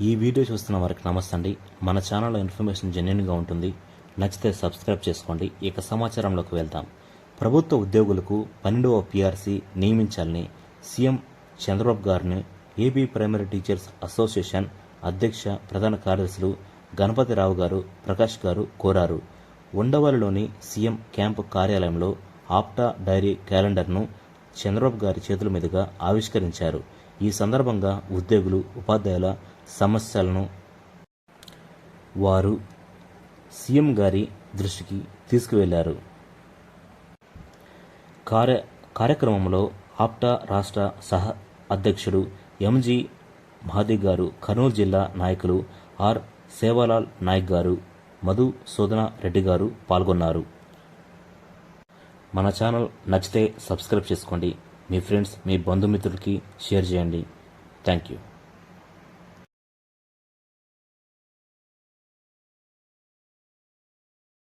ఈ వీడియో చూస్తున్న వారికి నమస్తే అండి మన ఛానల్లో ఇన్ఫర్మేషన్ జెన్యున్గా ఉంటుంది. నచ్చితే సబ్స్క్రైబ్ చేసుకోండి. ఇక సమాచారంలోకి వెళ్దాం. ప్రభుత్వ ఉద్యోగులకు పన్నెండవ పీఆర్సీ నియమించాలని సీఎం చంద్రబాబు గారిని ఏపీ ప్రైమరీ టీచర్స్ అసోసియేషన్ అధ్యక్ష ప్రధాన కార్యదర్శులు గణపతిరావు గారు ప్రకాష్ గారు కోరారు. ఉండవల్లిలోని సీఎం క్యాంపు కార్యాలయంలో ఆప్టా డైరీ క్యాలెండర్ను చంద్రబాబు గారి చేతుల మీదుగా ఆవిష్కరించారు. ఈ సందర్భంగా ఉద్యోగులు ఉపాధ్యాయుల సమస్యలను వారు సీఎం గారి దృష్టికి తీసుకువెళ్ళారు. కార్య కార్యక్రమంలో ఆప్టా రాష్ట్ర సహ అధ్యక్షుడు ఎంజి మహాది గారు కర్నూలు జిల్లా నాయకులు ఆర్ సేవాలాల్ నాయక్ గారు మధు శోధన రెడ్డి గారు పాల్గొన్నారు. మన ఛానల్ నచ్చితే సబ్స్క్రైబ్ చేసుకోండి. మీ ఫ్రెండ్స్ మీ బంధుమిత్రులకి షేర్ చేయండి. Thank you.